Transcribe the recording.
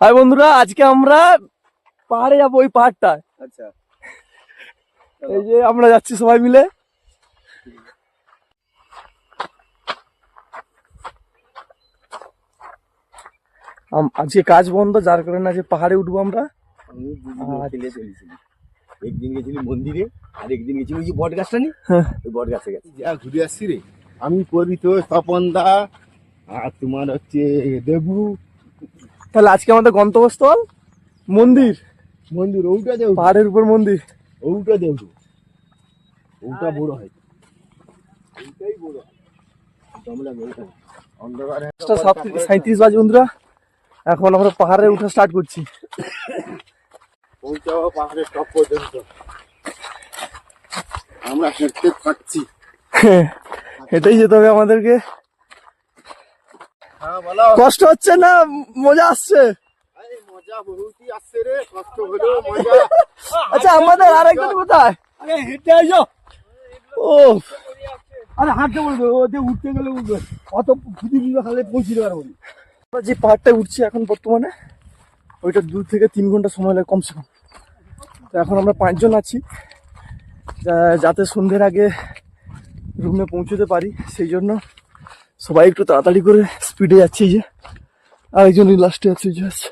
High বন্ধুরা আজকে আমরা পাহাড়ে যাব ওই পাহাড়টা। আচ্ছা। এই যে আমরা যাচ্ছি সবাই মিলে। আম- আজকে কাজ বন্ধ যার কারণে আজকে পাহাড়ে উঠবো আমরা। একদিন গেছিলি মন্দিরে আর একদিন গেছিলি ওই যে বট গাছটা নি? হ্যাঁ। ওই বট গাছে। গেছি যা ঘুরে আসছি রে। আমি করি তো তপন দা আর তোমার হচ্ছে দেবু। তাহলে আজকে আমাদের গন্তব্যস্থল? মন্দির। মন্দির ওটা দেব পাহাড়ের উপর মন্দির। ওটা দেব ওটা বড় হয়। ওইটাই বড় হয়। তোমরা ওইটা অন্ধকারে পাঁচটা সাত- সাঁইত্রিশ বাজে বন্ধুরা। এখন আমরা পাহাড়ে উঠা স্টার্ট করছি। পৌঁছাবো পাহাড়ের টপ পর্যন্ত। আমরা হেঁটতে পাচ্ছি হেঁটেই যেতে হবে আমাদেরকে। কষ্ট হচ্ছে না? মজা আসছে? আচ্ছা আমাদের আরেকজন কোথায়? আরে হেঁটে আইসো। ও আরে হাঁটতে বলবে ওতে উঠতে গেলে উঠবে। অত খুঁজি দিলে খালে পৌঁছিতে পারব না। আমরা যে পাহাড়টায় উঠছি এখন বর্তমানে ওইটা দু থেকে তিন ঘণ্টা সময় লাগে কমসে কম। তো এখন আমরা পাঁচজন আছি। যাতে সন্ধ্যের আগে রুমে পৌঁছতে পারি সেই জন্য সবাই একটু তাড়াতাড়ি করে স্পিডে যাচ্ছে যে আরেকজন লাস্টে আছে আছে।